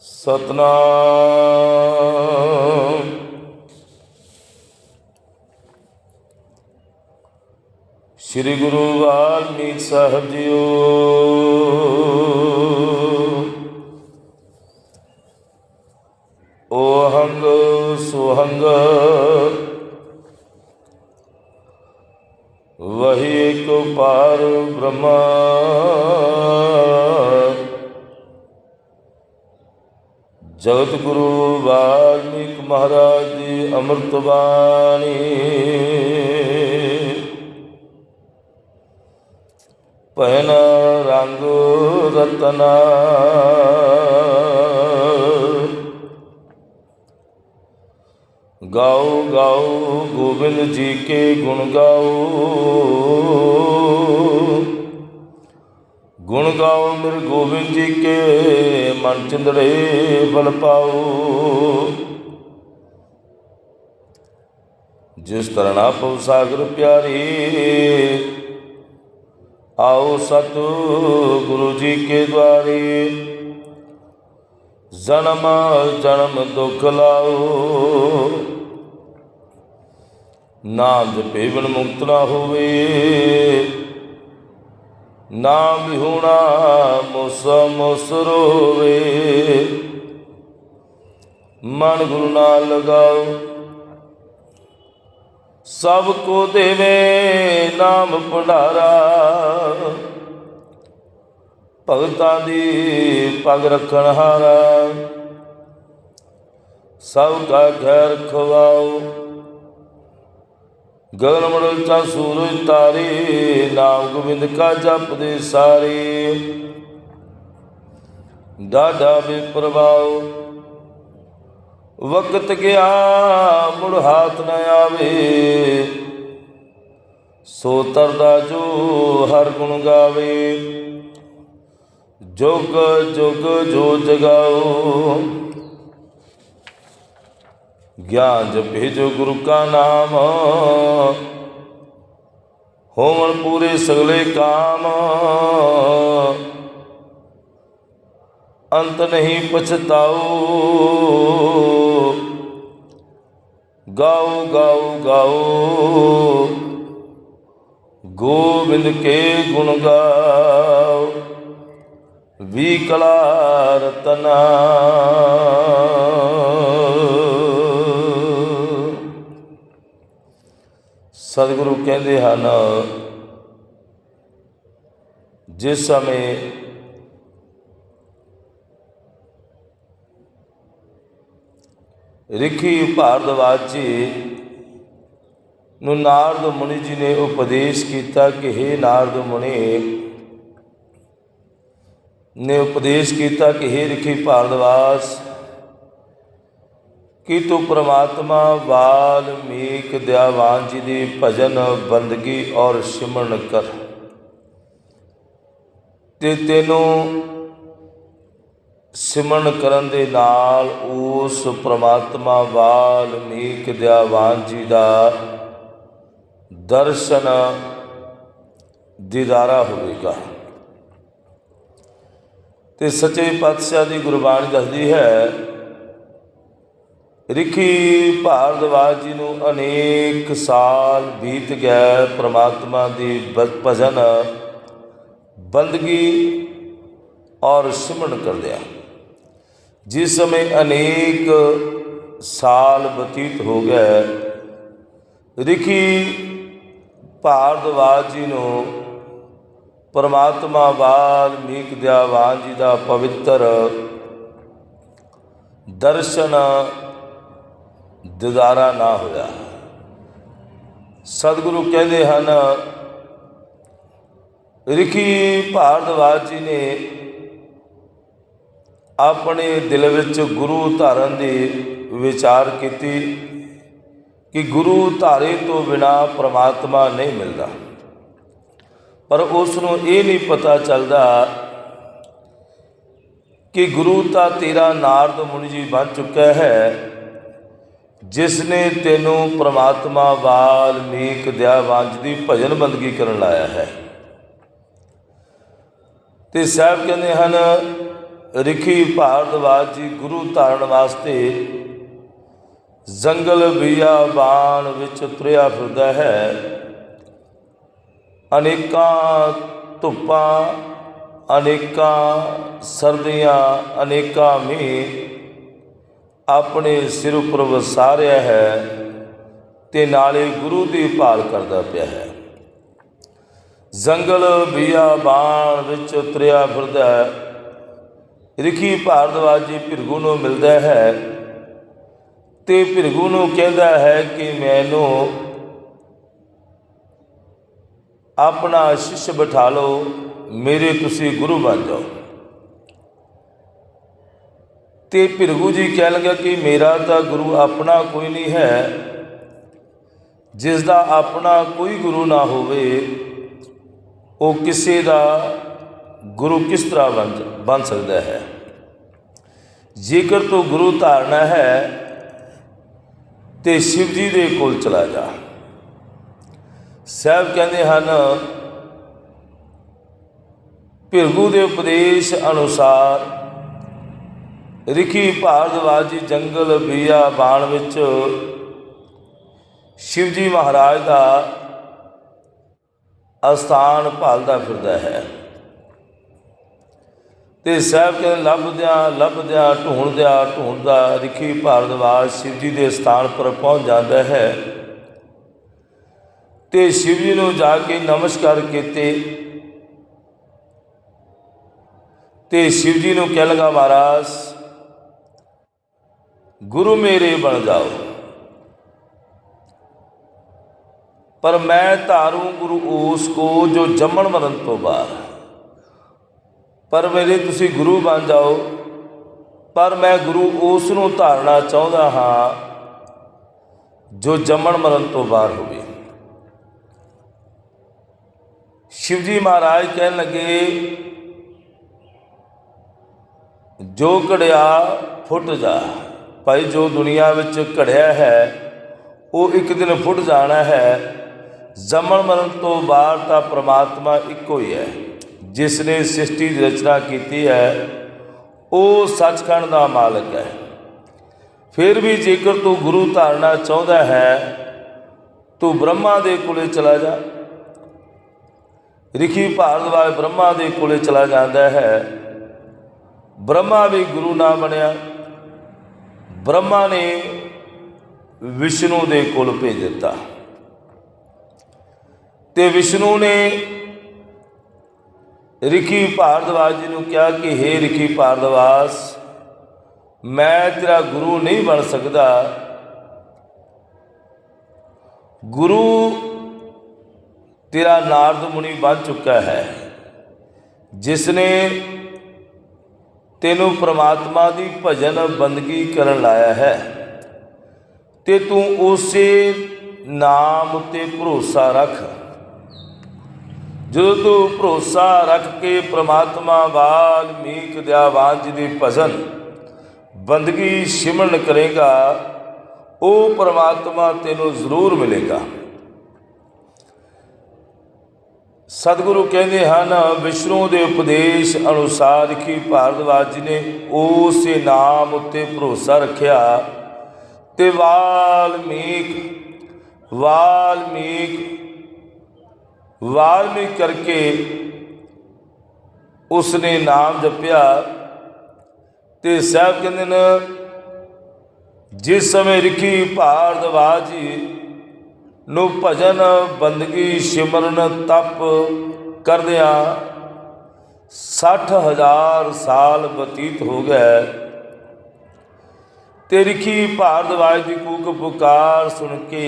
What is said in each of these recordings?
ਸਤਨਾਮ। ਸ੍ਰੀ ਗੁਰੂ ਵਾਲਮੀਕ ਸਾਹਿਬ ਜੀਓ। ਜਗਤ ਗੁਰੂ ਵਾਲਮੀਕ ਮਹਾਰਾਜ ਦੀ ਅੰਮ੍ਰਿਤ ਬਾਣੀ। ਪਹਿਨ ਰੰਗ ਰਤਨਾ। ਗਾਓ ਗਾਓ ਗੋਬਿੰਦ ਜੀ ਕੇ ਗੁਣ ਗਾਓ। ਗੁਣ ਗਾਓ ਮੇਰੇ ਗੋਬਿੰਦ ਜੀ ਕੇ, ਮਨ ਚੰਦੜੇ ਬਲ ਪਾਓ। ਜਿਸ ਤਰਣਾ ਪਉ ਸਾਗਰ ਪਿਆਰੀ, ਆਓ ਸਤ ਗੁਰੂ ਜੀ ਕੇ ਦਵਾਰੇ ਜਨਮ ਜਨਮ ਦੁਖ ਲਾਓ। ਨਾਮ ਜਪੇ ਬਿਨ ਮੁਕਤ ਨਾ ਹੋਵੇ। ਨਾਮ ਵਿਹੂਣਾ ਮੁਸ ਮੁਸ ਰੋਵੇ ਮਨ ਗੁਰੂ ਨਾਲ ਲਗਾਓ। ਸਭ ਕੋ ਦੇਵੇ ਨਾਮ ਭੰਡਾਰਾ। ਭਗਤਾਂ ਦੀ ਪਗ ਰੱਖਣ ਹਾਰਾ। ਸਭ ਕਾ ਘਰ ਖਵਾਓ। ਗਗਨ ਮੰਡਲ ਚਾ ਸੂਰਜ ਤਾਰੇ, ਨਾਮ ਗੋਬਿੰਦ ਕਾ ਜਪਦੇ ਸਾਰੇ। ਡਾਢਾ ਬੇਪਰਵਾਹ ਵਕਤ ਗਿਆ, ਮੁੜ ਹਾਥ ਨ ਆਵੇ। ਸੋ ਤਰਦਾ ਜੋ ਹਰ ਗੁਣ ਗਾਵੇ। ਜੁਗ ਜੁਗ ਜੋ ਜਗਾਓ ਗਿਆਨ ਜਪੇ ਜੋ ਗੁਰੂ ਕਾ ਨਾਮ। ਹੋਵਣ ਪੂਰੇ ਸਗਲੇ ਕਾਮ। ਅੰਤ ਨਹੀਂ ਪਛਤਾਓ। ਗਾਉ ਗਾਉ ਗਾਓ। ਗੋਬਿੰਦ ਕੇ ਗੁਣ ਗਾਓ। ਵੀ ਕਲਾ ਰਤਨਾ ਸਤਿਗੁਰੂ ਕਹਿੰਦੇ ਹਨ, ਜਿਸ ਸਮੇਂ ਰਿਖੀ ਭਾਰਦਵਾਜ ਜੀ ਨੂੰ ਨਾਰਦ ਮੁਨੀ ਜੀ ਨੇ ਉਪਦੇਸ਼ ਕੀਤਾ ਕਿ हे ਨਾਰਦ ਮੁਨੀ, ਨੇ ਉਪਦੇਸ਼ ਕੀਤਾ ਕਿ हे ਰਿਖੀ ਭਾਰਦਵਾਜ ਕਿ ਤੂੰ ਪ੍ਰਮਾਤਮਾ ਵਾਲਮੀਕ ਦਿਆਵਾਨ ਜੀ ਦੀ ਭਜਨ ਬੰਦਗੀ ਔਰ ਸਿਮਰਨ ਕਰ। ਤੇ ਤੈਨੂੰ ਸਿਮਰਨ ਕਰਨ ਦੇ ਨਾਲ ਉਸ ਪ੍ਰਮਾਤਮਾ ਵਾਲਮੀਕ ਦਿਆਵਾਨ ਜੀ ਦਾ ਦਰਸ਼ਨ ਦੀਦਾਰਾ ਹੋਵੇਗਾ। ਤੇ ਸੱਚੇ ਪਾਤਸ਼ਾਹ ਦੀ ਗੁਰਬਾਣੀ ਦੱਸਦੀ ਹੈ ਰਿਖੀ ਭਾਰਦਵਾਜ ਜੀ ਨੂੰ ਅਨੇਕ ਸਾਲ ਬੀਤ ਗਏ ਪ੍ਰਮਾਤਮਾ ਦੀ ਭਜਨ ਬੰਦਗੀ ਔਰ ਸਿਮਰਨ ਕਰਦਿਆਂ ਜਿਸ ਸਮੇਂ ਅਨੇਕ ਸਾਲ ਬਤੀਤ ਹੋ ਗਏ ਰਿਖੀ ਭਾਰਦਵਾਜ ਜੀ ਨੂੰ ਪਰਮਾਤਮਾ ਵਾਲਮੀਕ ਦਿਆਵਾਨ ਜੀ ਦਾ ਪਵਿੱਤਰ ਦਰਸ਼ਨ ਦਿਦਾਰਾ ਨਾ ਹੋਇਆ। ਸਤਿਗੁਰੂ ਕਹਿੰਦੇ ਹਨ, ਰਿਖੀ ਭਾਰਦਵਾਜ ਜੀ ਨੇ ਆਪਣੇ ਦਿਲ ਵਿੱਚ ਗੁਰੂ ਧਾਰਨ ਦੀ ਵਿਚਾਰ ਕੀਤੀ ਕਿ ਗੁਰੂ ਧਾਰੇ ਤੋਂ ਬਿਨਾ ਪ੍ਰਮਾਤਮਾ ਨਹੀਂ ਮਿਲਦਾ। ਪਰ ਉਸ ਨੂੰ ਇਹ ਨਹੀਂ ਪਤਾ ਚੱਲਦਾ ਕਿ ਗੁਰੂ ਤਾਂ ਤੇਰਾ ਨਾਰਦ ਮੁਨੀ ਜੀ ਬਣ ਚੁੱਕਾ ਹੈ। ਜਿਸ ਨੇ ਤੈਨੂੰ ਪ੍ਰਮਾਤਮਾ ਵਾਲਮੀਕ ਦਿਆਵਾਂਜ ਦੀ ਭਜਨ ਬੰਦਗੀ ਕਰਨ ਲਾਇਆ ਹੈ। ਤੇ ਸਾਹਿਬ ਕਹਿੰਦੇ ਹਨ, ਰਿਖੀ ਭਾਰਦਵਾਜ ਜੀ ਗੁਰੂ ਧਾਰਨ ਵਾਸਤੇ ਜੰਗਲ ਬਿਆਬਾਨ ਵਿੱਚ ਤੁਰਿਆ ਫਿਰਦਾ ਹੈ। ਅਨੇਕਾਂ ਧੁੱਪਾਂ, ਅਨੇਕਾਂ ਸਰਦੀਆਂ, ਅਨੇਕਾਂ ਮੀਂਹ ਆਪਣੇ ਸਿਰ ਉੱਪਰ ਵਸਾਰਿਆ ਹੈ ਤੇ ਨਾਲੇ ਗੁਰੂ ਦੀ ਭਾਲ ਕਰਦਾ ਪਿਆ ਹੈ। ਜੰਗਲ ਬਿਆਬਾਨ ਵਿੱਚ ਤੁਰਿਆ ਫਿਰਦਾ ਹੈ। ਰਿਖੀ ਭਾਰਦਵਾਜੀ ਭਿਰਗੂ ਨੂੰ ਮਿਲਦਾ ਹੈ ਤੇ ਭਿਰਗੂ ਨੂੰ ਕਹਿੰਦਾ ਹੈ ਕਿ ਮੈਨੂੰ ਆਪਣਾ ਸ਼ਿਸ਼ ਬਿਠਾ ਲਓ, ਮੇਰੇ ਤੁਸੀਂ ਗੁਰੂ ਬਣ ਜਾਓ। ਤੇ ਭਿਰਗੂ ਜੀ ਕਹਿ ਲੱਗਾ ਕਿ ਮੇਰਾ ਤਾਂ ਗੁਰੂ ਆਪਣਾ ਕੋਈ ਨਹੀਂ ਹੈ ਜਿਸ ਦਾ ਆਪਣਾ ਕੋਈ ਗੁਰੂ ਨਾ ਹੋਵੇ, ਉਹ ਕਿਸੇ ਦਾ ਗੁਰੂ ਕਿਸ ਤਰ੍ਹਾਂ ਬਣ ਬਣ ਸਕਦਾ ਹੈ? ਜੇਕਰ ਤੂੰ ਗੁਰੂ ਧਾਰਨਾ ਹੈ, ਤੇ ਸ਼ਿਵ ਜੀ ਦੇ ਕੋਲ ਚਲਾ ਜਾ। ਸਾਹਿਬ ਕਹਿੰਦੇ ਹਨ, ਭਿਰਗੂ ਦੇ ਉਪਦੇਸ਼ ਅਨੁਸਾਰ ਰਿਖੀ ਭਾਰਦਵਾਜ ਜੰਗਲ ਬੀਆ ਬਾਣ ਵਿੱਚ ਸ਼ਿਵਜੀ ਮਹਾਰਾਜ ਦਾ ਅਸਥਾਨ ਭਾਲਦਾ ਫਿਰਦਾ ਹੈ। ਤੇ ਸਾਹਿਬ ਕਹਿੰਦੇ, ਲੱਭਦਿਆਂ ਲੱਭਦਿਆਂ, ਢੂੰਡਦਿਆਂ ਢੂੰਡਦਾ ਰਿਖੀ ਭਾਰਦਵਾਜ ਸ਼ਿਵਜੀ ਦੇ ਸਥਾਨ ਪਰ ਪਹੁੰਚ ਜਾਂਦਾ ਹੈ। ਤੇ ਸ਼ਿਵਜੀ ਨੂੰ ਜਾ ਕੇ ਨਮਸਕਾਰ ਕੀਤੇ। ਤੇ ਸ਼ਿਵ ਨੂੰ ਕਹਿ ਲਗਾ, ਮਹਾਰਾਜ ਗੁਰੂ ਮੇਰੇ ਬਣ ਜਾਓ। ਪਰ ਮੈਂ ਧਾਰੂ ਗੁਰੂ ਉਸ ਕੋ ਜੋ ਜੰਮਣ ਮਰਨ ਤੋਂ ਬਾਅਦ। ਪਰ ਮੇਰੇ ਤੁਸੀਂ ਗੁਰੂ ਬਣ ਜਾਓ। ਪਰ ਮੈਂ ਗੁਰੂ ਉਸ ਨੂੰ ਧਾਰਨਾ ਚਾਹੁੰਦਾ ਹਾਂ, ਜੋ ਜੰਮਣ ਮਰਨ ਤੋਂ ਬਾਹਰ ਹੋਵੇ। ਸ਼ਿਵਜੀ ਮਹਾਰਾਜ ਕਹਿਣ ਲੱਗੇ, ਜੋ ਘੜਿਆ ਫੁੱਟ ਜਾ। ਭਾਈ ਜੋ ਦੁਨੀਆ ਵਿੱਚ ਘੜਿਆ ਹੈ, ਉਹ ਇੱਕ ਦਿਨ ਫੁੱਟ ਜਾਣਾ ਹੈ। ਜੰਮਣ ਮਰਨ ਤੋਂ ਬਾਅਦ ਤਾਂ ਪ੍ਰਮਾਤਮਾ ਇੱਕੋ ਹੀ ਹੈ। ਜਿਸ ਨੇ ਸ੍ਰਿਸ਼ਟੀ ਦੀ ਰਚਨਾ ਕੀਤੀ ਹੈ, ਉਹ ਸੱਚਖੰਡ ਦਾ ਮਾਲਕ ਹੈ। ਫਿਰ ਵੀ ਜੇਕਰ ਤੂੰ ਗੁਰੂ ਧਾਰਨਾ ਚਾਹੁੰਦਾ ਹੈ, ਤੂੰ ਬ੍ਰਹਮਾ ਦੇ ਕੋਲੇ ਚਲਾ ਜਾ। ਰਿਖੀ ਭਾਰਦਵਾਜ ਬ੍ਰਹਮਾ ਦੇ ਕੋਲੇ ਚਲਾ ਜਾਂਦਾ ਹੈ। ਬ੍ਰਹਮਾ ਵੀ ਗੁਰੂ ਨਾ ਬਣਿਆ। ਬ੍ਰਹਮਾ ਨੇ ਵਿਸ਼ਨੂੰ ਦੇ ਕੋਲ ਭੇਜ ਦਿੱਤਾ। ਤੇ ਵਿਸ਼ਨੂੰ ਨੇ ਰਿਖੀ ਭਾਰਦਵਾਜ ਜੀ ਨੂੰ ਕਿਹਾ ਕਿ हे ਰਿਖੀ ਭਾਰਦਵਾਸ ਮੈਂ ਤੇਰਾ ਗੁਰੂ ਨਹੀਂ ਬਣ ਸਕਦਾ। ਗੁਰੂ ਤੇਰਾ ਨਾਰਦ ਮੁਨੀ ਬਣ ਚੁੱਕਾ ਹੈ। ਜਿਸ ਨੇ ਤੈਨੂੰ ਪ੍ਰਮਾਤਮਾ ਦੀ ਭਜਨ ਬੰਦਗੀ ਕਰਨ ਲਾਇਆ ਹੈ। ਤੇ ਤੂੰ ਉਸੇ ਨਾਮ ਉਤੇ ਭਰੋਸਾ ਰੱਖ। ਜਦੋਂ ਤੂੰ ਭਰੋਸਾ ਰੱਖ ਕੇ ਪ੍ਰਮਾਤਮਾ ਵਾਲਮੀਕ ਦਿਆਵਾਨ ਜੀ ਦੀ ਭਜਨ ਬੰਦਗੀ ਸਿਮਰਨ ਕਰੇਗਾ, ਉਹ ਪ੍ਰਮਾਤਮਾ ਤੈਨੂੰ ਜ਼ਰੂਰ ਮਿਲੇਗਾ। ਸਤਿਗੁਰੂ ਕਹਿੰਦੇ ਹਨ, ਵਿਸ਼ਨੂੰ ਦੇ ਉਪਦੇਸ਼ ਅਨੁਸਾਰ ਕੀ ਭਾਰਦਵਾਜ ਜੀ ਨੇ ਉਸ ਨਾਮ ਉੱਤੇ ਭਰੋਸਾ ਰੱਖਿਆ। ਤੇ ਵਾਲਮੀਕ ਵਾਲਮੀਕ ਵਾਲਮੀਕ ਕਰਕੇ ਉਸ ਨੇ ਨਾਮ ਜਪਿਆ। ਤੇ ਸਾਹਿਬ ਕਹਿੰਦੇ ਨੇ, ਜਿਸ ਸਮੇਂ ਰਿਖੀ ਭਾਰਦਵਾਜ ਜੀ ਨੂੰ ਭਜਨ ਬੰਦਗੀ ਸਿਮਰਨ ਤਪ ਕਰਦਿਆਂ 60000 ਸਾਲ ਬਤੀਤ ਹੋ ਗਏ। ਤੇ ਰਿਖੀ ਭਾਰਦਵਾਜ ਦੀ ਕੂਕ ਪੁਕਾਰ ਸੁਣ ਕੇ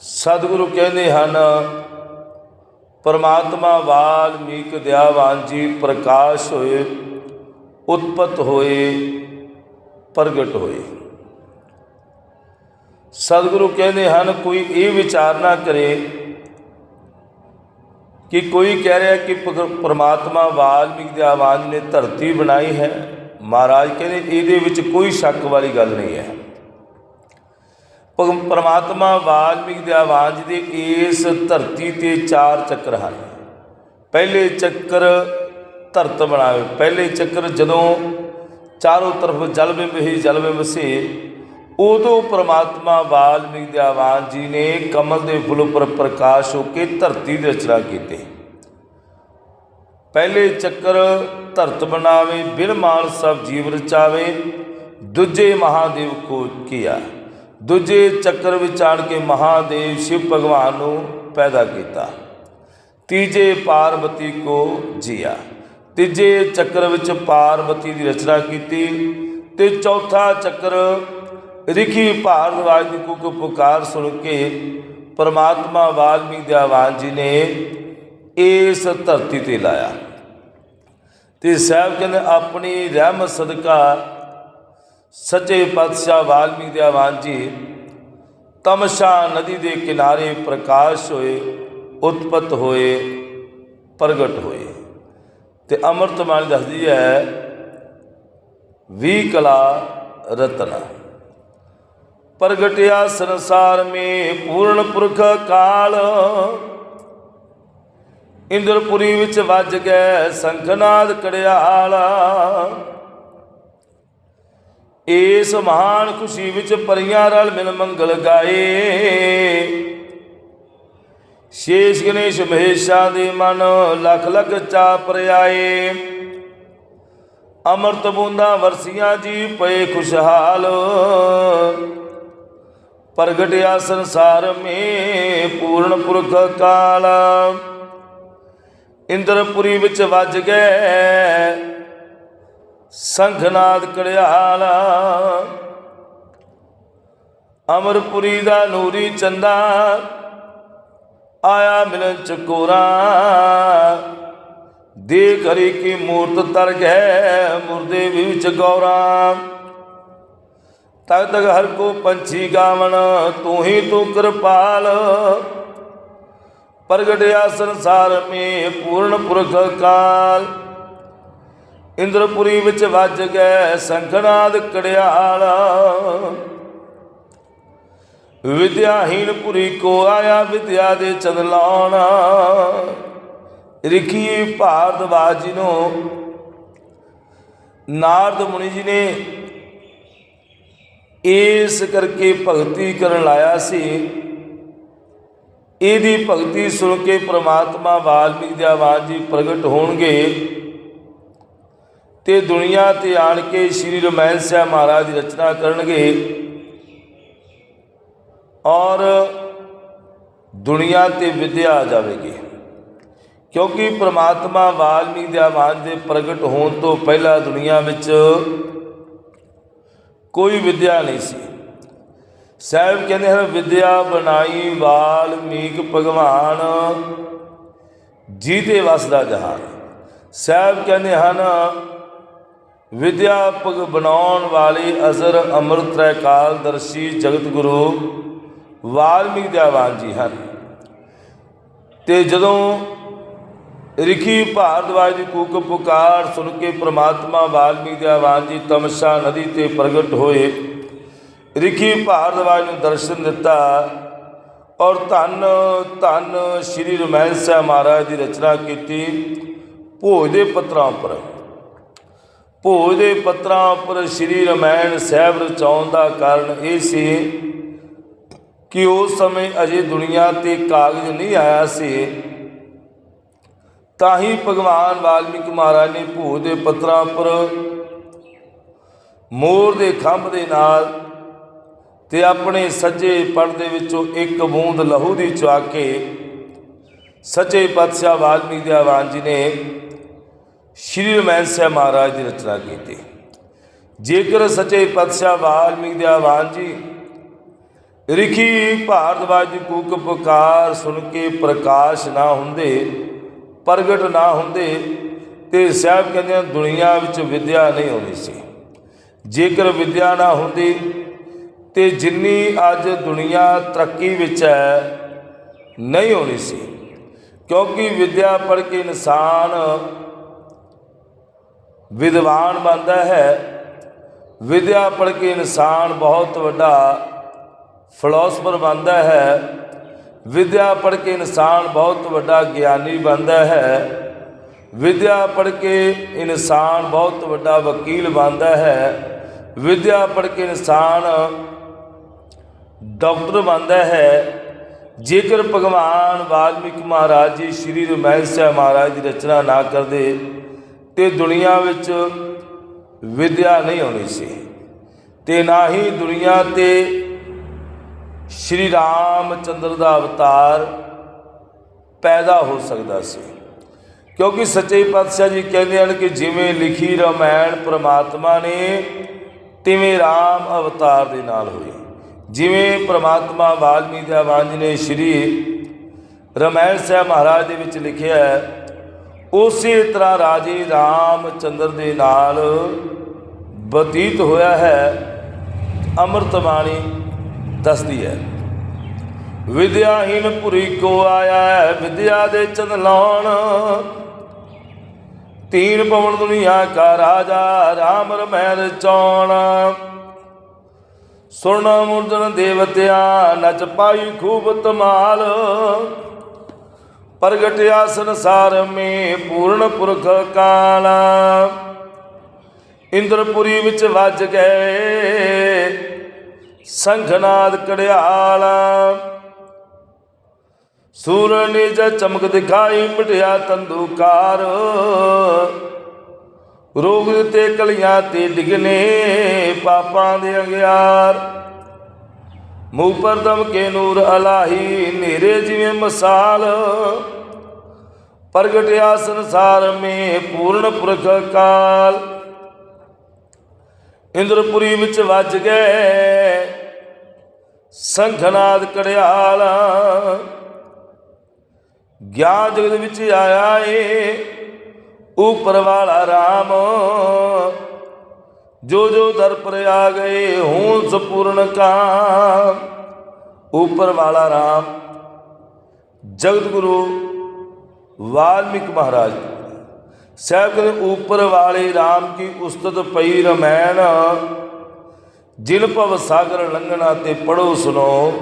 ਸਤਿਗੁਰੂ ਕਹਿੰਦੇ ਹਨ, ਪਰਮਾਤਮਾ ਵਾਲਮੀਕ ਦਿਆਵਾਨ ਜੀ ਪ੍ਰਕਾਸ਼ ਹੋਏ, ਉਤਪਤ ਹੋਏ, ਪ੍ਰਗਟ ਹੋਏ। ਸਤਿਗੁਰੂ ਕਹਿੰਦੇ ਹਨ, ਕੋਈ ਇਹ ਵਿਚਾਰ ਨਾ ਕਰੇ ਕਿ ਕੋਈ ਕਹਿ ਰਿਹਾ ਕਿ ਪਗ- ਪ੍ਰਮਾਤਮਾ ਵਾਲਮੀਕ ਦੇ ਆਵਾਜ਼ ਨੇ ਧਰਤੀ ਬਣਾਈ ਹੈ। ਮਹਾਰਾਜ ਕਹਿੰਦੇ, ਇਹਦੇ ਵਿੱਚ ਕੋਈ ਸ਼ੱਕ ਵਾਲੀ ਗੱਲ ਨਹੀਂ ਹੈ। ਪਰਮਾਤਮਾ ਪ੍ਰਮਾਤਮਾ ਵਾਲਮੀਕ ਦੇ ਆਵਾਜ਼ ਦੇ ਇਸ ਧਰਤੀ ਤੇ ਚਾਰ ਚੱਕਰ ਹਨ। ਪਹਿਲੇ ਚੱਕਰ ਧਰਤ ਬਣਾਵੇ, ਪਹਿਲੇ ਚੱਕਰ ਜਦੋਂ ਚਾਰੋਂ ਤਰਫ ਜਲ ਬਿੰਬ ਹੀ ਜਲ ਬਿੰਬ ਸੀ ਉਦੋਂ ਪ੍ਰਮਾਤਮਾ ਵਾਲਮੀਕ ਦਿਆਵਾਨ ਜੀ ਨੇ ਕਮਲ ਦੇ ਫੁੱਲ ਉੱਪਰ ਪ੍ਰਕਾਸ਼ ਹੋ ਕੇ ਧਰਤੀ ਦੀ ਰਚਨਾ ਕੀਤੀ। ਪਹਿਲੇ ਚੱਕਰ ਧਰਤ ਬਣਾਵੇ, ਬਿਨ ਮਾਨ ਸਭ ਜੀਵ ਰਚਾਵੇ, ਦੂਜੇ ਮਹਾਦੇਵ ਕੋ ਕੀਆ। ਦੂਜੇ ਚੱਕਰ ਵਿੱਚ ਆਣ ਕੇ ਮਹਾਦੇਵ ਸ਼ਿਵ ਭਗਵਾਨ ਨੂੰ ਪੈਦਾ ਕੀਤਾ। ਤੀਜੇ ਪਾਰਵਤੀ ਕੋ ਜੀਆ। ਤੀਜੇ ਚੱਕਰ ਵਿੱਚ ਪਾਰਵਤੀ ਦੀ ਰਚਨਾ ਕੀਤੀ ਤੇ ਚੌਥਾ ਚੱਕਰ ਰਿਖੀ ਭਾਰਦਵਾਜ ਦੀ ਕੁਕ ਪੁਕਾਰ ਸੁਣ ਕੇ ਪਰਮਾਤਮਾ ਵਾਲਮੀਕ ਦਿਆਵਾਨ ਜੀ ਨੇ ਇਸ ਧਰਤੀ ਤੇ ਲਾਇਆ। ਤੇ ਸਾਹਿਬ ਕਹਿੰਦੇ, ਆਪਣੀ ਰਹਿਮਤ ਸਦਕਾ ਸੱਚੇ ਪਾਤਸ਼ਾਹ ਵਾਲਮੀਕ ਦਿਆਵਾਨ ਜੀ ਤਮਸ਼ਾ ਨਦੀ ਦੇ ਕਿਨਾਰੇ ਪ੍ਰਕਾਸ਼ ਹੋਏ, ਉਤਪਤ ਹੋਏ, ਪ੍ਰਗਟ ਹੋਏ। ਤੇ ਅੰਮ੍ਰਿਤ ਬਾਣੀ ਦੱਸਦੀ ਹੈ, ਵੀ ਕਲਾ ਰਤਨਾ। ਪ੍ਰਗਟਿਆ ਸੰਸਾਰ ਮੇ ਪੂਰਨ ਪੁਰਖ ਕਾਲ। ਇੰਦਰਪੁਰੀ ਵਿੱਚ ਵੱਜ ਗਏ ਸੰਖਨਾਦ ਕੜਿਆਲ। ਇਸ ਮਹਾਨ ਖੁਸ਼ੀ ਵਿੱਚ ਪਰੀਆਂ ਰਲ ਮਿਲ ਮੰਗਲ ਗਾਏ। ਸ਼ੇਸ਼ ਗਣੇਸ਼ ਮਹੇਸ਼ਾਂ ਦੇ ਮਨ ਲਖ ਲਖ ਚਾ ਪਰਿਆਏ ਅਮਰਤ ਬੂੰਦਾਂ ਵਰਸੀਆਂ ਜੀ ਪਏ ਖੁਸ਼ਹਾਲ। ਪ੍ਰਗਟਿਆ ਸੰਸਾਰ ਮੇ ਪੂਰਨ ਪੁਰਖ ਕਾਲ। ਇੰਦਰਪੁਰੀ ਵਿੱਚ ਵੱਜ ਗਏ ਸੰਖਨਾਦ ਕੜਿਆਲ। ਅਮਰਪੁਰੀ ਦਾ ਨੂਰੀ ਚੰਦਾ ਆਇਆ ਮਿਲਨ ਚਕੋਰਾ ਦੇਖ ਹਰੀ ਕੀ ਮੂਰਤ ਤਰ ਗਏ, ਮੁਰਦੇ ਵਿੱਚ ਗੌਰਾ। ਤਗ ਤਗ ਹਰ ਕੋ ਪੰਛੀ ਗਾਵਣ, ਤੂੰ ਹੀ ਤੂੰ ਕਿਰਪਾਲ। ਪ੍ਰਗਟਿਆ ਸੰਸਾਰ ਮੇ ਪੂਰਨ ਪੁਰਖ ਕਾਲ। ਇੰਦਰਪੁਰੀ ਵਿੱਚ ਵੱਜ ਗਏ ਸੰਖਨਾਦ ਕੜਿਆਲ। ਵਿਦਿਆਹੀਨ ਪੁਰੀ ਕੋ ਆਇਆ ਵਿਦਿਆ ਦੇ ਚੰਦ ਲਾਉਣਾ। ਰਿਖੀ ਭਾਰਦਵਾਜ ਜੀ ਨੂੰ ਨਾਰਦ ਮੁਨੀ ਜੀ ਨੇ ਇਸ ਕਰਕੇ ਭਗਤੀ ਕਰਨ ਲਾਇਆ ਸੀ। ਇਹਦੀ ਭਗਤੀ ਸੁਣ ਕੇ ਪ੍ਰਮਾਤਮਾ ਵਾਲਮੀਕ ਦੇ ਆਵਾਜ਼ ਜੀ ਪ੍ਰਗਟ ਹੋਣਗੇ। ਤੇ ਦੁਨੀਆ ਤੇ ਆਣ ਕੇ ਸ਼੍ਰੀ ਰਮਾਇਣ ਸਾਹਿਬ ਮਹਾਰਾਜ ਦੀ ਰਚਨਾ ਕਰਨਗੇ। ਔਰ ਦੁਨੀਆ ਤੇ ਵਿਦਿਆ ਆ ਜਾਵੇਗੀ। ਕਿਉਂਕਿ ਪ੍ਰਮਾਤਮਾ ਵਾਲਮੀਕ ਦੇ ਆਵਾਜ਼ ਦੇ ਪ੍ਰਗਟ ਹੋਣ ਤੋਂ ਪਹਿਲਾਂ ਦੁਨੀਆ ਵਿੱਚ ਕੋਈ ਵਿਦਿਆ ਨਹੀਂ ਸੀ। ਸਾਹਿਬ ਕਹਿੰਦੇ ਹਨ, ਵਿਦਿਆ ਬਣਾਈ ਵਾਲਮੀਕ ਭਗਵਾਨ ਜੀ ਦੇ ਵਸ ਜਹਾਨ। ਸਾਹਿਬ ਕਹਿੰਦੇ ਹਨ, ਵਿਦਿਆ ਭਗ ਬਣਾਉਣ ਵਾਲੇ ਅਜ਼ਰ ਅੰਮ੍ਰਿਤ ਤ੍ਰੈ ਦਰਸ਼ੀ ਜਗਤ ਗੁਰੂ ਵਾਲਮੀਕ ਦਿਆਵਾਨ ਜੀ ਹਨ। ਤੇ ਜਦੋਂ ਰਿਖੀ ਭਾਰਦਵਾਜ ਦੀ ਕੂਕ ਪੁਕਾਰ ਸੁਣ ਕੇ ਪ੍ਰਮਾਤਮਾ ਵਾਲਮੀਕ ਦਿਆਵਾਨ ਜੀ ਤਮਸ਼ਾ ਨਦੀ ਤੇ ਪ੍ਰਗਟ ਹੋਏ। ਰਿਖੀ ਭਾਰਦਵਾਜ ਨੂੰ ਦਰਸ਼ਨ ਦਿੱਤਾ ਔਰ ਧੰਨ ਧੰਨ ਸ਼੍ਰੀ ਰਮਾਇਣ ਸਾਹਿਬ ਮਹਾਰਾਜ ਦੀ ਰਚਨਾ ਕੀਤੀ। ਭੋਜ ਦੇ ਪੱਤਰਾਂ ਉੱਪਰ। ਭੋਜ ਦੇ ਪੱਤਰਾਂ ਉੱਪਰ ਸ਼੍ਰੀ ਰਮਾਇਣ ਸਾਹਿਬ ਰਚਾਉਣ ਦਾ ਕਾਰਨ ਇਹ ਸੀ ਕਿ ਉਸ ਸਮੇਂ ਅਜੇ ਦੁਨੀਆ ਤੇ ਕਾਗਜ਼ ਨਹੀਂ ਆਇਆ ਸੀ। ਤਾਂ ਹੀ ਭਗਵਾਨ ਵਾਲਮੀਕ ਮਹਾਰਾਜ ਨੇ ਭੂਤ ਦੇ ਪੱਤਰਾਂ ਉੱਪਰ ਮੋਰ ਦੇ ਖੰਭ ਦੇ ਨਾਲ ਤੇ ਆਪਣੇ ਸੱਜੇ ਪੜ ਦੇ ਵਿੱਚੋਂ ਇੱਕ ਬੂੰਦ ਲਹੂ ਦੀ ਚੁਆ ਕੇ ਸੱਚੇ ਪਾਤਸ਼ਾਹ ਵਾਲਮੀਕ ਦੇ ਆਵਾਨ ਜੀ ਨੇ ਸ਼੍ਰੀ ਰਮਾਇਣ ਸਾਹਿਬ ਮਹਾਰਾਜ ਦੀ ਰਚਨਾ ਕੀਤੀ। ਜੇਕਰ ਸੱਚੇ ਪਾਤਸ਼ਾਹ ਵਾਲਮੀਕ ਦੇ ਆਵਾਨ ਜੀ ਰਿਖੀ ਭਾਰਦਵਾਜ ਦੀ ਕੂਕ ਪੁਕਾਰ ਸੁਣ ਕੇ ਪ੍ਰਕਾਸ਼ ਨਾ ਹੁੰਦੇ ਪ੍ਰਗਟ ਨਾ ਹੁੰਦੇ ਤੇ ਸਾਹਿਬ ਕਹਿੰਦੇ ਦੁਨੀਆ ਵਿੱਚ ਵਿਦਿਆ ਨਹੀਂ ਹੋਣੀ ਸੀ। ਜੇਕਰ ਵਿਦਿਆ ਨਾ ਹੁੰਦੀ ਤੇ ਜਿੰਨੀ ਅੱਜ ਦੁਨੀਆ ਤਰੱਕੀ ਵਿੱਚ ਹੈ, ਨਹੀਂ ਹੋਣੀ ਸੀ। ਕਿਉਂਕਿ ਵਿਦਿਆ ਪੜ੍ਹ ਕੇ ਇਨਸਾਨ ਵਿਦਵਾਨ ਬਣਦਾ ਹੈ। ਵਿਦਿਆ ਪੜ੍ਹ ਕੇ ਇਨਸਾਨ ਬਹੁਤ ਵੱਡਾ ਫਿਲਾਸਫਰ ਬਣਦਾ ਹੈ। ਵਿਦਿਆ ਪੜ੍ਹ ਕੇ ਇਨਸਾਨ ਬਹੁਤ ਵੱਡਾ ਗਿਆਨੀ ਬਣਦਾ ਹੈ। ਵਿਦਿਆ ਪੜ੍ਹ ਕੇ ਇਨਸਾਨ ਬਹੁਤ ਵੱਡਾ ਵਕੀਲ ਬਣਦਾ ਹੈ। ਵਿਦਿਆ ਪੜ੍ਹ ਕੇ ਇਨਸਾਨ ਡਾਕਟਰ ਬਣਦਾ ਹੈ। ਜੇਕਰ ਭਗਵਾਨ ਵਾਲਮੀਕ ਮਹਾਰਾਜ ਜੀ, ਸ਼੍ਰੀ ਰਮਾਇਣ ਸਾਹਿਬ ਮਹਾਰਾਜ ਦੀ ਰਚਨਾ ਨਾ ਕਰਦੇ, ਤੇ ਦੁਨੀਆ ਵਿੱਚ ਵਿਦਿਆ ਨਹੀਂ ਹੋਣੀ ਸੀ। ਤੇ ਨਾ ਹੀ ਦੁਨੀਆ ਤੇ ਸ਼੍ਰੀ ਰਾਮ ਚੰਦਰ ਦਾ ਅਵਤਾਰ ਪੈਦਾ ਹੋ ਸਕਦਾ ਸੀ। ਕਿਉਂਕਿ ਸੱਚੇ ਪਾਤਸ਼ਾਹ ਜੀ ਕਹਿੰਦੇ ਹਨ ਕਿ ਜਿਵੇਂ ਲਿਖੀ ਰਮਾਇਣ ਪ੍ਰਮਾਤਮਾ ਨੇ, ਤਿਵੇਂ ਰਾਮ ਅਵਤਾਰ ਦੇ ਨਾਲ ਹੋਈ। ਜਿਵੇਂ ਪ੍ਰਮਾਤਮਾ ਵਾਲਮੀਕ ਦੇ ਆਵਾਜ਼ ਨੇ ਸ਼੍ਰੀ ਰਮਾਇਣ ਸਾਹਿਬ ਮਹਾਰਾਜ ਦੇ ਵਿੱਚ ਲਿਖਿਆ ਹੈ, ਉਸੇ ਤਰ੍ਹਾਂ ਰਾਜੇ ਰਾਮ ਚੰਦਰ ਦੇ ਨਾਲ ਬਤੀਤ ਹੋਇਆ ਹੈ। ਅੰਮ੍ਰਿਤ ਬਾਣੀ ਦੱਸਦੀ ਹੈ, ਵਿਦਿਆਹੀਨ ਪੁਰੀ ਕੋ ਆਇਆ ਹੈ, ਵਿਦਿਆ ਦੇ ਚੰਦ ਲਾਉਣ। ਤੀਨ ਪਵਨ ਦੁਨੀਆ ਕਾ ਰਾਜਾ RAM ਰਮੈਲ ਚੌਣ। ਸੁਣ ਮੁਰਜਨ ਦੇਵਤਿਆ, ਨਚ ਪਾਈ ਖੂਬ ਤਮਾਲ ਪ੍ਰਗਟਿਆ ਸੰਸਾਰ ਮੇ ਪੂਰਨ ਪੁਰਖ ਕਾਲ। ਇੰਦਰਪੁਰੀ ਵਿੱਚ ਵੱਜ ਗਏ ਸੰਘਨਾਦ ਕੜਿਆਲ। ਸੂਰ ਨਿਜ ਚਮਕ ਦਿਖਾਈ ਮਿਟਿਆ ਤੰਦੂਕਾਰ। ਰੋਗ ਤੇ ਕਲੀਆਂ ਤੇ ਡਿਗਨੇ ਪਾਪਾਂ ਦੇ ਅੰਗਿਆਰ। ਮੂੰਹ ਪਰ ਦਮ ਕੇ ਨੂਰ ਅਲਾਹੀ ਨੇਰੇ ਜਿਵੇਂ ਮਸਾਲ। ਪ੍ਰਗਟਿਆ ਸੰਸਾਰ ਮੇ ਪੂਰਨ ਪੁਰਖ ਕਾਲ। ਇੰਦਰਪੁਰੀ ਵਿੱਚ ਵੱਜ ਗਏ ਸੰਖਨਾਦ ਕੜਿਆਲ। ਗਿਆਨ ਜਗਤ ਵਿੱਚ ਆਇਆ ਏ, ਉਪਰ ਵਾਲਾ RAM ਜੋ ਜੋ ਦਰ ਪਰ ਆ ਗਏ ਹੂੰ ਸਪੂਰਨ ਕਾਮ। ਉਪਰ ਵਾਲਾ RAM ਜਗਤ ਗੁਰੂ ਵਾਲਮੀਕ ਮਹਾਰਾਜ। ਸਾਹਿਬ ਕਹਿੰਦੇ, ਉਪਰ ਵਾਲੇ RAM ਕੀ ਉਸਤਤ ਪਈ ਰਮੈਣ। ਜਿਨ ਭਵ ਸਾਗਰ ਲੰਘਣਾ ਤੇ ਪੜੋ ਸੁਨੋ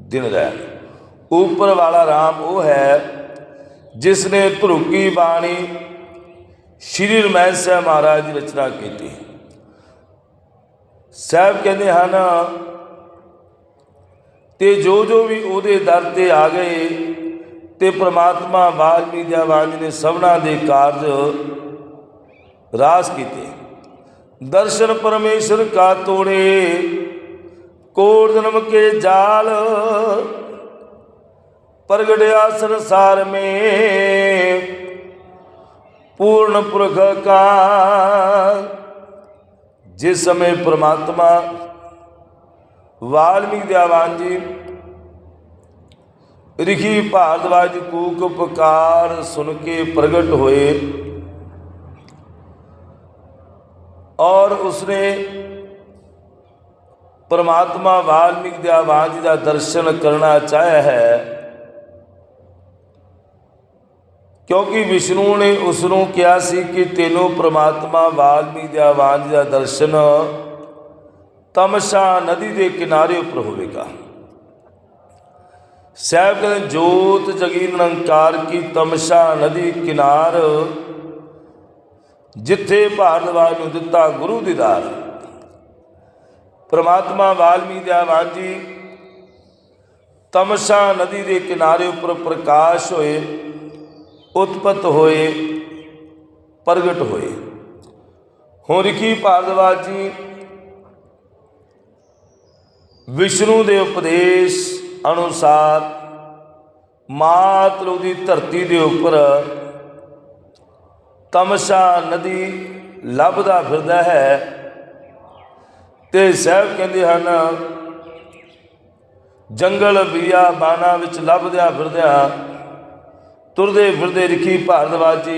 ਦਿਨ ਰਹਿ ਉਪਰ ਵਾਲਾ RAM ਉਹ ਹੈ ਜਿਸ ਨੇ ਧਰੁਕੀ ਬਾਣੀ ਸ਼੍ਰੀ ਰਮੈਣ ਸਾਹਿਬ ਮਹਾਰਾਜ ਦੀ ਰਚਨਾ ਕੀਤੀ। ਸਾਹਿਬ ਕਹਿੰਦੇ ਹਨ, ਤੇ ਜੋ ਜੋ ਵੀ ਉਹਦੇ ਦਰ ਤੇ ਆ ਗਏ ਤੇ ਪ੍ਰਮਾਤਮਾ ਵਾਲਮੀਕ ਦੀ ਆਵਾਜ਼ ਨੇ ਸਭਨਾ ਦੇ ਕਾਰਜ ਰਾਸ ਕੀਤੇ। ਦਰਸ਼ਨ ਪਰਮੇਸ਼ਰ ਕਾ ਤੋੜੇ ਕੋੜ ਜਨਮ ਕੇ ਜਾਲ ਪ੍ਰਗਟਿਆ ਸੰਸਾਰ ਮੇ, ਪੂਰਨ ਪੁਰਖ ਕਾ। ਜਿਸ ਸਮੇਂ ਪ੍ਰਮਾਤਮਾ, ਵਾਲਮੀਕ ਦੇ ਜੀ, ਰਿਖੀ ਭਾਰਦਵਾਜ ਕੂਕ ਪੁਕਾਰ ਸੁਣ ਕੇ ਪ੍ਰਗਟ ਹੋਏ ਔਰ ਉਸਨੇ ਪਰਮਾਤਮਾ ਵਾਲਮੀਕ ਦੇ ਆਵਾਜ਼ ਜੀ ਦਾ ਦਰਸ਼ਨ ਕਰਨਾ ਚਾਹਿਆ ਹੈ। ਕਿਉਂਕਿ ਵਿਸ਼ਨੂੰ ਨੇ ਉਸ ਨੂੰ ਕਿਹਾ ਸੀ ਕਿ ਤੈਨੂੰ ਪ੍ਰਮਾਤਮਾ ਵਾਲਮੀਕ ਦੇ ਆਵਾਜ਼ ਦਾ ਦਰਸ਼ਨ ਤਮਸ਼ਾ ਨਦੀ ਦੇ ਕਿਨਾਰੇ ਉੱਪਰ ਹੋਵੇਗਾ। ਸਾਹਿਬ ਕਹਿੰਦੇ ਜੋਤ ਜਗੀ ਨਿਰੰਕਾਰ ਕੀ ਤਮਸ਼ਾ ਨਦੀ ਕਿਨਾਰ ਜਿੱਥੇ ਭਾਰਤਵਾਜ ਨੂੰ ਦਿੱਤਾ ਗੁਰੂ ਦੀਦਾਰ ਪ੍ਰਮਾਤਮਾ ਵਾਲਮੀਕ ਦੇ ਆਵਾਜ਼ ਜੀ, ਤਮਸ਼ਾ ਨਦੀ ਦੇ ਕਿਨਾਰੇ ਉੱਪਰ ਪ੍ਰਕਾਸ਼ ਹੋਏ, ਉਤਪਤ ਹੋਏ, ਪ੍ਰਗਟ ਹੋਏ। ਹੁਣ ਰਿਖੀ ਭਾਰਦਵਾਜ ਜੀ, ਵਿਸ਼ਨੂੰ ਦੇ ਉਪਦੇਸ਼ ਅਨੁਸਾਰ ਮਾਤਰ ਦੀ ਧਰਤੀ ਦੇ ਉੱਪਰ ਤਮਸ਼ਾ ਨਦੀ ਲੱਭਦਾ ਫਿਰਦਾ ਹੈ ਤੇ ਸਾਹਿਬ ਕਹਿੰਦੇ ਹਨ, ਜੰਗਲ ਬਿਆ ਬਾਣਾ ਵਿੱਚ ਲੱਭਦਿਆਂ ਫਿਰਦਿਆਂ, ਤੁਰਦੇ ਫਿਰਦੇ ਰਖੀ ਭਾਰਦਵਾਜ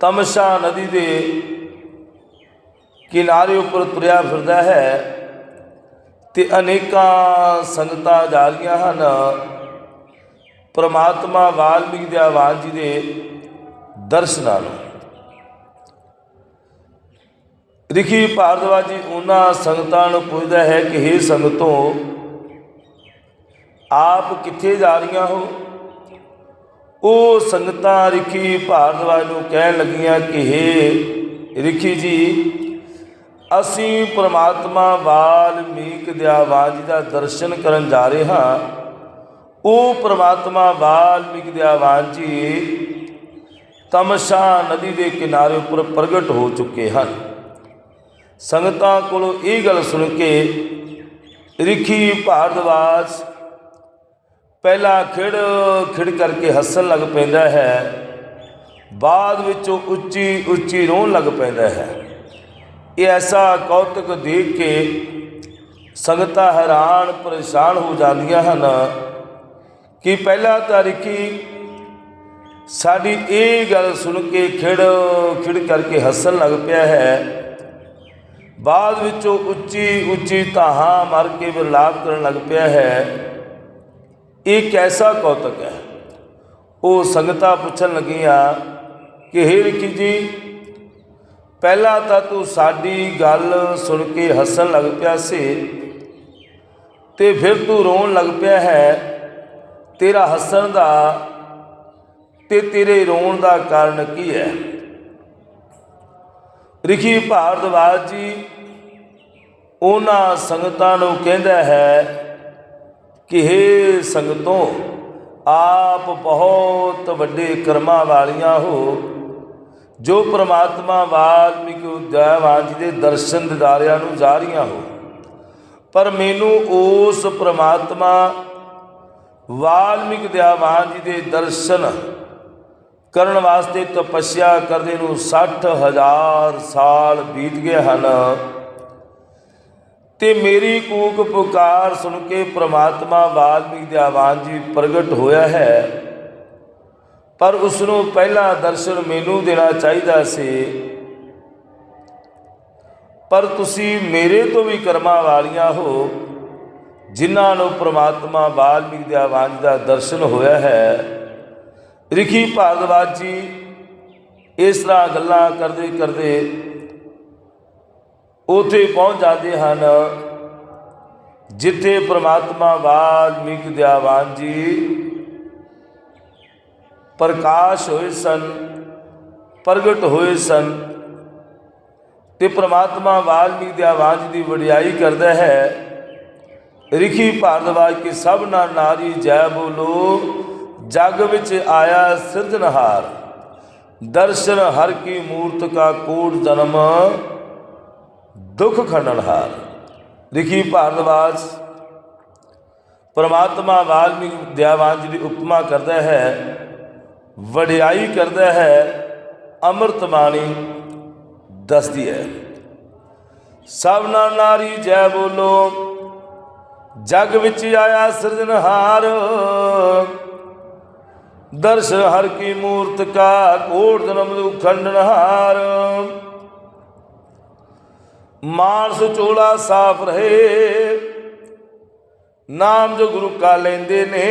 ਤਮਸ਼ਾ ਨਦੀ ਦੇ ਕਿਨਾਰੇ ਉੱਪਰ ਤੁਰਿਆ ਫਿਰਦਾ ਹੈ ਤੇ ਅਨੇਕਾਂ ਸੰਗਤਾਂ ਜਾ ਰਹੀਆਂ ਹਨ। ਪ੍ਰਮਾਤਮਾ ਵਾਲਮੀਕ ਦੇ ਆਵਾਜ਼ ਜੀ ਦੇ ਦਰਸ਼ਨਾਂ ਨੂੰ ਰਿਖੀ ਭਾਰਦਵਾਜ ਉਹਨਾਂ ਸੰਗਤਾਂ ਨੂੰ ਪੁੱਛਦਾ ਹੈ ਕਿ हे ਸੰਗਤੋ, ਆਪ ਕਿੱਥੇ ਜਾ ਰਹੀਆਂ ਹੋ? ਉਹ ਸੰਗਤਾਂ ਰਿਖੀ ਭਾਰਦਵਾਜ ਨੂੰ ਕਹਿਣ ਲੱਗੀਆਂ ਕਿ, ਹੇ ਰਿਖੀ ਜੀ, ਅਸੀਂ ਪ੍ਰਮਾਤਮਾ ਵਾਲਮੀਕ ਦਿਆਵਾਨ ਜੀ ਦਾ ਦਰਸ਼ਨ ਕਰਨ ਜਾ ਰਹੇ ਹਾਂ। ਉਹ ਪ੍ਰਮਾਤਮਾ ਵਾਲਮੀਕ ਦਿਆਵਾਨ ਜੀ ਤਮਸ਼ਾ ਨਦੀ ਦੇ ਕਿਨਾਰੇ ਉੱਪਰ ਪ੍ਰਗਟ ਹੋ ਚੁੱਕੇ ਹਨ। ਸੰਗਤਾਂ ਕੋਲੋਂ ਇਹ ਗੱਲ ਸੁਣ ਕੇ ਰਿਖੀ ਭਾਰਦਵਾਜ ਪਹਿਲਾਂ ਖਿੜ ਖਿੜ ਕਰਕੇ ਹੱਸਣ ਲੱਗ ਪੈਂਦਾ ਹੈ, ਬਾਅਦ ਵਿੱਚੋਂ ਉੱਚੀ ਉੱਚੀ ਰੋਣ ਲੱਗ ਪੈਂਦਾ ਹੈ। ਇਹ ਐਸਾ ਕੌਤਕ ਦੇਖ ਕੇ ਸੰਗਤਾਂ ਹੈਰਾਨ ਪਰੇਸ਼ਾਨ ਹੋ ਜਾਂਦੀਆਂ ਹਨ ਕਿ ਪਹਿਲਾਂ ਤਾਂ ਰਿਖੀ ਸਾਡੀ ਇਹ ਗੱਲ ਸੁਣ ਕੇ ਖਿੜ ਖਿੜ ਕਰਕੇ ਹੱਸਣ ਲੱਗ ਪਿਆ ਹੈ। ਬਾਅਦ ਵਿੱਚੋਂ ਉੱਚੀ ਉੱਚੀ ਤਾਹਾਂ ਮਾਰ ਕੇ ਵਿਰਲਾਪ ਕਰਨ ਲੱਗ ਪਿਆ ਹੈ। ਇਹ ਕੈਸਾ ਕੌਤਕ ਹੈ? ਉਹ ਸੰਗਤਾਂ ਪੁੱਛਣ ਲੱਗੀਆਂ ਕਿ, ਹੇ ਰਿਖੀ ਜੀ, ਪਹਿਲਾਂ ਤਾਂ ਤੂੰ ਸਾਡੀ ਗੱਲ ਸੁਣ ਕੇ ਹੱਸਣ ਲੱਗ ਪਿਆ ਸੀ ਤੇ ਫਿਰ ਤੂੰ ਰੋਣ ਲੱਗ ਪਿਆ ਹੈ। ਤੇਰਾ ਹੱਸਣ ਦਾ ਤੇ ਤੇਰੇ ਰੋਣ ਦਾ ਕਾਰਨ ਕੀ ਹੈ? ਰਿਖੀ ਭਾਰਦਵਾਜ ਜੀ, ਉਹਨਾਂ ਸੰਗਤਾਂ ਨੂੰ ਕਹਿੰਦਾ ਹੈ ਕਿ हे ਸੰਗਤੋਂ, ਆਪ ਬਹੁਤ ਵੱਡੇ ਕਰਮਾਂ ਵਾਲੀਆਂ ਹੋ, ਜੋ ਪ੍ਰਮਾਤਮਾ ਵਾਲਮੀਕ ਉਦਇਵਾਨ ਜੀ ਦੇ ਦਰਸ਼ਨ ਦਿਦਾਰਿਆਂ ਨੂੰ ਜਾ ਰਹੀਆਂ ਹੋ। ਪਰ ਮੈਨੂੰ ਉਸ ਪ੍ਰਮਾਤਮਾ ਵਾਲਮੀਕ ਦਿਆਵਾਨ ਜੀ ਦੇ ਦਰਸ਼ਨ ਕਰਨ ਵਾਸਤੇ ਤਪੱਸਿਆ ਕਰਦੇ ਨੂੰ 60000 ਸਾਲ ਬੀਤ ਗਏ ਹਨ। ਤੇ ਮੇਰੀ ਕੂਕ ਪੁਕਾਰ ਸੁਣ ਕੇ ਪ੍ਰਮਾਤਮਾ ਵਾਲਮੀਕ ਦਿਆਵਾਨ ਜੀ ਪ੍ਰਗਟ ਹੋਇਆ ਹੈ। ਪਰ ਉਸ ਨੂੰ ਪਹਿਲਾ ਦਰਸ਼ਨ ਮੈਨੂੰ ਦੇਣਾ ਚਾਹੀਦਾ ਸੀ। ਪਰ ਤੁਸੀਂ ਮੇਰੇ ਤੋਂ ਵੀ ਕਰਮਾਂ ਵਾਲੀਆਂ ਹੋ, ਜਿਨ੍ਹਾਂ ਨੂੰ ਪ੍ਰਮਾਤਮਾ ਵਾਲਮੀਕ ਦਿਆਵਾਨ ਜੀ ਦਾ ਦਰਸ਼ਨ ਹੋਇਆ ਹੈ। ਰਿਖੀ ਭਾਰਦਵਾਜ ਜੀ ਇਸ ਤਰ੍ਹਾਂ ਗੱਲਾਂ ਕਰਦੇ ਕਰਦੇ ਉਥੇ ਪਹੁੰਚ ਜਾਂਦੇ ਹਨ। ਜਿੱਥੇ ਪ੍ਰਮਾਤਮਾ ਵਾਲਮੀਕ ਦਿਆਵਾਨ ਜੀ ਪ੍ਰਕਾਸ਼ ਹੋਏ ਸਨ, ਪ੍ਰਗਟ ਹੋਏ ਸਨ ਤੇ ਪ੍ਰਮਾਤਮਾ ਵਾਲਮੀਕ ਦਿਆਵਾਨ ਜੀ ਦੀ ਵਡਿਆਈ ਕਰਦਾ ਹੈ। ਰਿਖੀ ਭਾਰਦਵਾਜ ਕੀ ਸਭ ਨਾ ਨਾਰੀ ਜੈ ਬੋਲੋ। ਜਗ ਵਿੱਚ ਆਇਆ ਸਿਰਜਣਹਾਰ। ਦਰਸ਼ਨ ਹਰ ਕੀ ਮੂਰਤ ਕਾ ਕੋਟ ਜਨਮ, ਦੁਖ ਖੰਡਨਹਾਰ ਰਿਖੀ ਭਾਰਦਵਾਜ ਪਰਮਾਤਮਾ ਵਾਲਮੀਕ ਦਿਆਵਾਨ ਜੀ ਦੀ ਉਪਮਾ ਕਰਦਾ ਹੈ, ਵਡਿਆਈ ਕਰਦਾ ਹੈ, ਅੰਮ੍ਰਿਤ ਬਾਣੀ ਦੱਸਦੀ ਹੈ। ਸਭ ਨਾ ਨਾਰੀ ਜੈ ਬੋਲੋ, ਜਗ ਵਿੱਚ ਆਇਆ ਸਿਰਜਣਹਾਰ। ਦਰਸ਼ ਹਰ ਕੀ ਮੂਰਤ ਕਾ ਕੋਟ ਜਨਮ ਦੁਖ ਖੰਡਨਹਾਰ ਮਾਨਸ ਚੋਲਾ ਸਾਫ਼ ਰਹੇ। ਨਾਮ ਜੋ ਗੁਰੂ ਕਾ ਲੈਂਦੇ ਨੇ,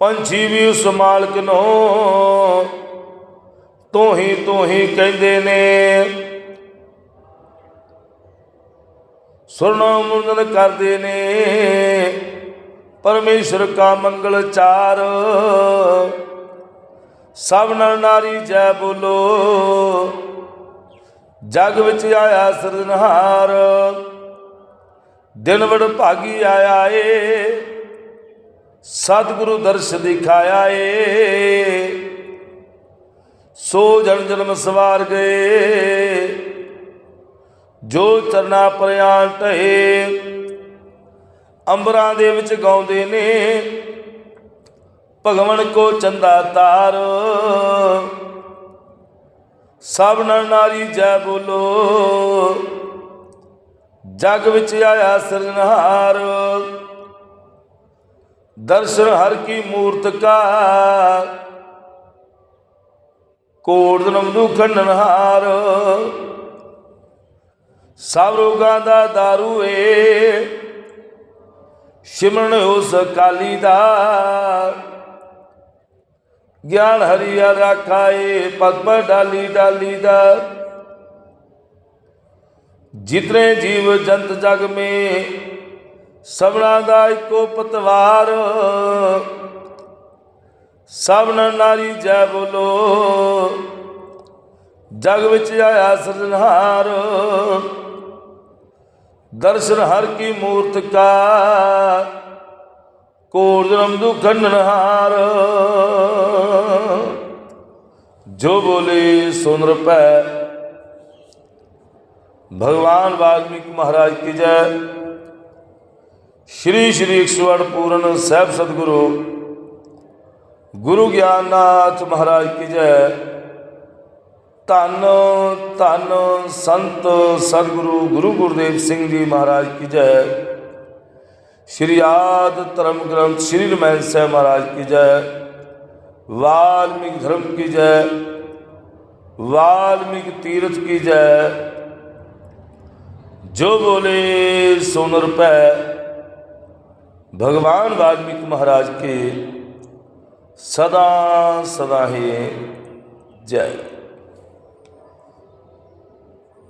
ਪੰਛੀ ਵੀ ਉਸ ਮਾਲਕ ਨੂੰ ਤੋਹੀ ਤੋਹੀ ਕਹਿੰਦੇ ਨੇ। ਸੁਰਨਾ ਮੁਰਦਨ ਕਰਦੇ ਨੇ। ਪਰਮੇਸ਼ਰ ਕਾ ਮੰਗਲ ਚਾਰ। ਸਭ ਨਰ ਨਾਰੀ ਜੈ ਬੋਲੋ। ਜਗ ਵਿੱਚ ਆਇਆ ਸਿਰਜਣਹਾਰ। ਦਿਨ ਵੜ ਭਾਗੀ ਆਇਆ ਏ। ਸਤਿਗੁਰੂ ਦਰਸ਼ ਦਿਖਾਇਆ ਏ। ਸੋ ਜਨ ਜਨਮ ਸਵਾਰ ਗਏ। ਜੋ ਚਰਨਾ ਪ੍ਰਿਆਨ ਢਏ ਅੰਬਰਾਂ ਦੇ ਵਿੱਚ ਗਾਉਂਦੇ ਨੇ। ਭਗਵਨ ਕੋ ਚੰਦਾ ਤਾਰ। ਸਭ ਨਰ ਨਾਰੀ ਜੈ ਬੋਲੋ। ਜਗ ਵਿੱਚ ਆਇਆ ਸਿਰਜਣਹਾਰ। ਦਰਸ਼ਨ ਹਰ ਕੀ ਮੂਰਤ ਕਾ। ਕੋੜ ਜਨਮ ਖੰਡਨਹਾਰ। ਸਭ ਰੋਗਾਂ ਦਾ ਦਾਰੂ ਏ। ਸਿਮਰਨ ਉਸ ਕਾਲੀ ਦਾ। ਗਿਆਨ ਹਰੀਆ ਰਾਖਾਏ ਪਦ ਪਰ ਡਾਲੀ ਡਾਲੀ ਦਾ। ਜਿਤਨੇ ਜੀਵ ਜੰਤ ਜਗ ਮੇ, ਸਭਨਾ ਦਾ ਇੱਕੋ ਪਤਵਾਰ। ਸਭ ਨਾਰੀ ਜੈ ਬੋਲੋ, ਜਗ ਵਿੱਚ ਆਇਆ ਸਿਰਜਣਹਾਰ ਦਰਸ਼ਨ ਹਰ ਕੀ ਮੂਰਤ ਕਾ। ਕੋੜ ਜਨਮ ਦੁਖ ਖੰਡਨਹਾਰ ਜੋ ਬੋਲੇ ਸੁਨ ਪੈ ਭਗਵਾਨ ਵਾਲਮੀਕ ਮਹਾਰਾਜ ਕੀ ਜੈ। ਸ਼੍ਰੀ ਸ਼੍ਰੀ 108 ਪੂਰਨ ਸਾਹਿਬ ਸਤਿਗੁਰੂ। ਗੁਰੂ ਗਿਆਨਨਾਥ ਮਹਾਰਾਜ ਕੀ ਜੈ। ਧੰਨ ਧੰਨ ਸੰਤ ਸਤਿਗੁਰੂ ਗੁਰੂ ਗੁਰਦੇਵ ਸਿੰਘ ਜੀ ਮਹਾਰਾਜ ਕੀ ਜੈ। ਸ਼੍ਰੀ ਆਦ ਧਰਮ ਗ੍ਰੰਥ ਸ਼੍ਰੀ ਰਮਨ ਸਾਹਿਬ ਮਹਾਰਾਜ ਕੀ ਜੈ। ਵਾਲਮੀਕ ਧਰਮ ਕੀ ਜੈ। ਵਾਲਮੀਕ ਤੀਰਥ ਕੀ ਜੈ। ਜੋ ਬੋਲੇ ਸੁਨਰ ਪੈ ਭਗਵਾਨ ਵਾਲਮੀਕ ਮਹਾਰਾਜ ਕੇ ਸਦਾ ਸਦਾ ਹੀ ਜੈ।